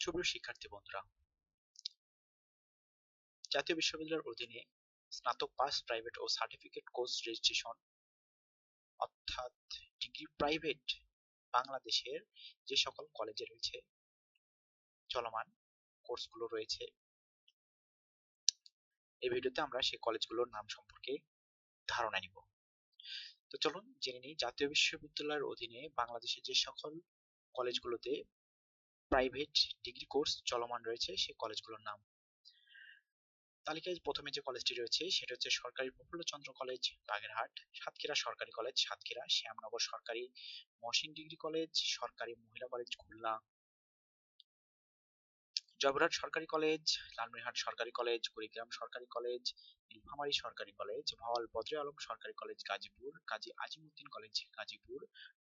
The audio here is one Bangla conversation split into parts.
সুপ্রিয় শিক্ষার্থী বন্ধুরা। জাতীয় বিশ্ববিদ্যালয়ের অধীনে স্নাতক পাস, প্রাইভেট ও সার্টিফিকেট কোর্স রেজিস্ট্রেশন অর্থাৎ ডিগ্রি প্রাইভেট বাংলাদেশের যে সকল কলেজে রয়েছে, চলমান কোর্সগুলো রয়েছে। এই ভিডিওতে আমরা সেই কলেজগুলোর নাম সম্পর্কে ধারণা নিব। তো চলুন জেনে নিই, জাতীয় বিশ্ববিদ্যালয়ের অধীনে বাংলাদেশের যে সকল কলেজগুলোতে প্রাইভেট ডিগ্রি কোর্স চলমান রয়েছে, সেই কলেজগুলোর নাম। তালিকায় প্রথমে যে কলেজটি রয়েছে, সেটা হচ্ছে সরকারি প্রফুল্লচন্দ্র কলেজ বাগেরহাট, সাতক্ষীরা সরকারি কলেজ সাতক্ষীরা, শ্যামনগর সরকারি, মহসিন ডিগ্রি কলেজ সরকারি মহিলা কলেজ খুলনা। জয়পুরহাট সরকারি কলেজ, লালমনিরহাট সরকারি কলেজ, কুড়িগ্রাম সরকারি কলেজ, নীলফামারী সরকারি কলেজ, ভাওয়াল বদ্রে আলম সরকারি কলেজ, গাজীপুর, কাজী আজিমুদ্দিন কলেজ, গাজীপুর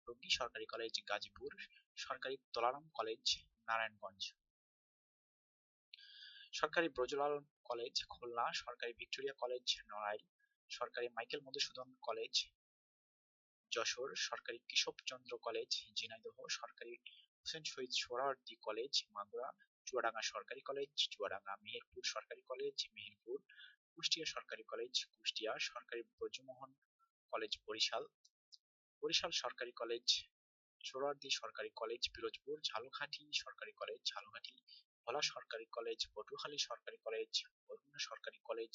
রঙ্গি সরকারি কলেজ, গাজীপুর সরকারি তোলারাম কলেজ, নারায়ণগঞ্জ। সরকারি ব্রজলাল কলেজ, খুলনা সরকারি ভিক্টোরিয়া কলেজ, নড়াইল সরকারি মাইকেল মধুসূদন কলেজ, যশোর সরকারি কেশবচন্দ্র কলেজ, ঝিনাইদহ সরকারি হোসেন শহীদ সোহরাওয়ার্দী কলেজ, মাগুরা চুয়াডাঙ্গা সরকারি কলেজ চুয়াডাঙ্গা মেহেরপুর সরকারি কলেজ মেহেরপুর কুষ্টিয়া সরকারি কলেজ কুষ্টিয়া সরকারি ব্রজমোহন কলেজ বরিশাল বরিশাল সরকারি কলেজ সোহরাওয়ার্দী সরকারি কলেজ পিরোজপুর ঝালকাঠি সরকারি কলেজ ঝালকাঠি ভোলা সরকারি কলেজ পটুয়াখালী সরকারি কলেজ বরগুনা সরকারি কলেজ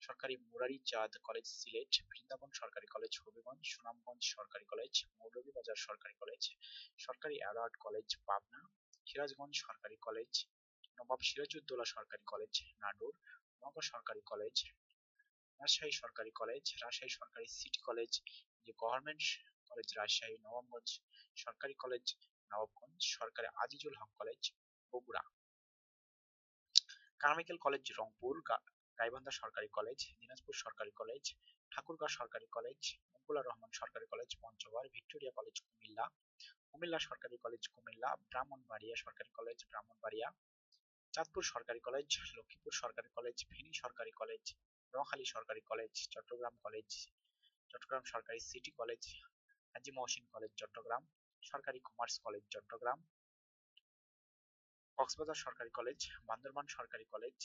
সরকারি মুরারি চাঁদ কলেজ সিলেট বৃন্দাবন সরকারি কলেজ হবিগঞ্জ সুনামগঞ্জ সরকারি কলেজ মৌলভীবাজার সরকারি কলেজ সরকারি অ্যাওয়ার্ড কলেজ পাবনা সিরাজগঞ্জ সরকারি কলেজ, নবাব সিরাজউদ্দৌলা সরকারি কলেজ, নাটোর, নওগাঁ সরকারি কলেজ, রাজশাহী সরকারি কলেজ, রাজশাহী সরকারি সিটি কলেজ, যে গভর্নমেন্ট কলেজ রাজশাহী নবমগঞ্জ সরকারি কলেজ, নবাবগঞ্জ সরকারি Azizul Haque college, Bogura. Carmichael college, Rangpur Gaibandha সরকারি কলেজ, দিনাজপুর সরকারি কলেজ ঠাকুরগাঁও সরকারি কলেজ মঙ্গুলার রহমান সরকারি college, Panchagarh, Victoria college, Comilla Comilla সরকারি কলেজ কুমিল্লা ব্রাহ্মণবাড়িয়া সরকারি কলেজ ব্রাহ্মণবাড়িয়া চাঁদপুর সরকারি কলেজ লক্ষ্মীপুর সরকারি কলেজ ফেনী সরকারি কলেজ নোয়াখালী সরকারি কলেজ চট্টগ্রাম কলেজ চট্টগ্রাম সরকারি city college Haji Mohsin college Chittagong সরকারি কমার্স কলেজ চট্টগ্রাম কক্সবাজার সরকারি কলেজ বান্দরবান সরকারি কলেজ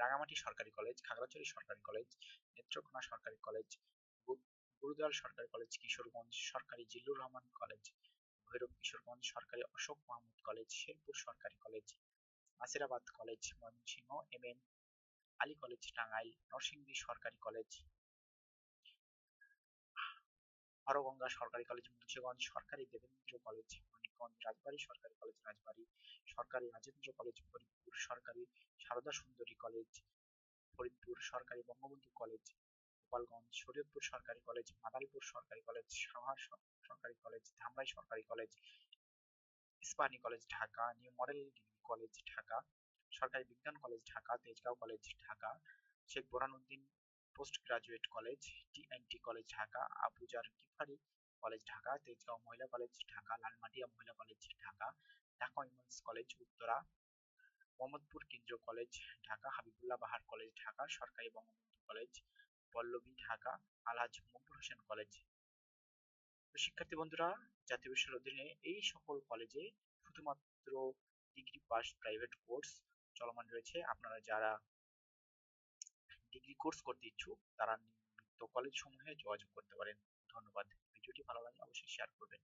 রাঙামাটি সরকারি কলেজ খাগড়াছড়ি সরকারি কলেজ নেত্রকোনা সরকারি কলেজ গুরুদয়াল সরকারি কলেজ কিশোরগঞ্জ সরকারি, জিল্লুর রহমান কলেজ ভৈরব কিশোরগঞ্জ সরকারি, অশোক মাহমুদ কলেজ শেরপুর সরকারি college Nasirabad college Mymensingh, M M Ali college Tangail, Narsingdi সরকারি কলেজ হরগঙ্গা সরকারি কলেজ মুন্সিগঞ্জ সরকারি, দেবেন্দ্র কলেজ মানিকগঞ্জ রাজবাড়ী সরকারি কলেজ রাজবাড়ী সরকারি, রাজেন্দ্র কলেজ ফরিদপুর সরকারি, সারদা সুন্দরী কলেজ ফরিদপুর সরকারি, বঙ্গবন্ধু কলেজ গোপালগঞ্জ শরীয়তপুর সরকারি কলেজ মাদারীপুর সরকারি কলেজ সাভার সরকারি কলেজ ধামরাই সরকারি college Ispahani college Dhaka new model degree college Dhaka সরকারি বিজ্ঞান college Dhaka Tejgaon college Dhaka Sheikh Burhanuddin post graduate college TNT college Dhaka Abuzar Gifari college Dhaka Tejgaon মহিলা কলেজ ঢাকা লালমাটিয়া মহিলা college Dhaka Dhaka women's college Uttara Mohammadpur কেন্দ্রীয় কলেজ ঢাকা হাবিবুল্লাহ বাহার কলেজ ঢাকা সরকারি বঙ্গবন্ধু কলেজ পল্লবী ঢাকা, আলহাজ মকবুল হোসেন কলেজ। শিক্ষার্থী বন্ধুরা, জাতীয় বিশ্ববিদ্যালয়ের অধীনে এই সকল কলেজে শুধুমাত্র ডিগ্রি পাস প্রাইভেট কোর্স চলমান রয়েছে। আপনারা যারা ডিগ্রি কোর্স করতে ইচ্ছুক, তারা নিম্নলিখিত কলেজ সমূহে যোগাযোগ করতে পারেন। ধন্যবাদ। ভিডিওটি ভালো লাগলে অবশ্যই শেয়ার করবেন।